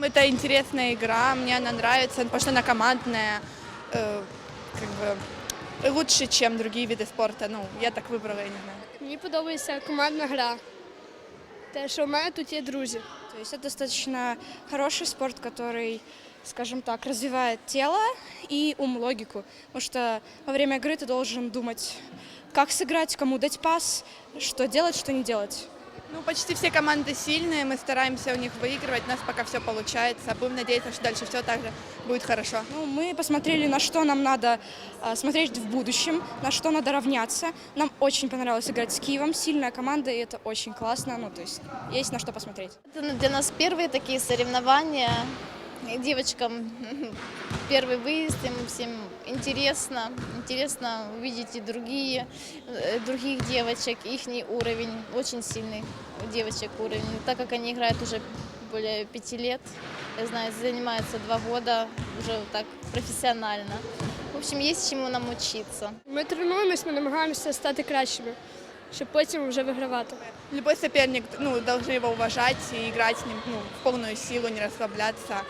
Это интересная игра, мне она нравится, потому что она командная, э, как бы лучше, чем другие виды спорта. Ну, я так выбрала, я не знаю. Мені подобається командна гра. Те, що у мене тут є друзі. То есть это достаточно хороший спорт, который, скажем так, развивает тело и ум, логику. Потому что во время игры ты должен думать, как сыграть, кому дать пас, что делать, что не делать. Ну, почти все команды сильные, мы стараемся у них выигрывать, у нас пока все получается. Будем надеяться, что дальше все так же будет хорошо. Ну, мы посмотрели, на что нам надо а, смотреть в будущем, на что надо равняться. Нам очень понравилось играть с Киевом, сильная команда, и это очень классно. Ну, то есть есть на что посмотреть. Это для нас первые такие соревнования И девочкам первый выезд, им всем интересно. Интересно увидеть и другие, э, других девочек, их уровень, очень сильный у девочек уровень. Так как они играют уже более пяти лет, я знаю, занимаются два года уже вот так профессионально. В общем, есть чему нам учиться. Ми тренуємось, ми намагаємося стати кращими, щоб потім вже вигравати. Любой соперник, ну, должны его уважать и играть с ним ну, в полную силу, не расслабляться.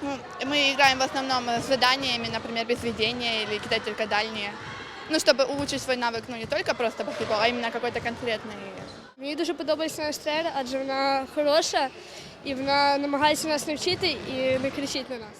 Ну, мы играем в основном с заданиями, например, без ведения или кидать только дальние. Ну, чтобы улучшить свой навык, ну, не только просто баскетбол, а именно какой-то конкретный. Мені дуже подобається наш тренер, адже вона хороша і вона намагається нас навчити і не кричить на нас.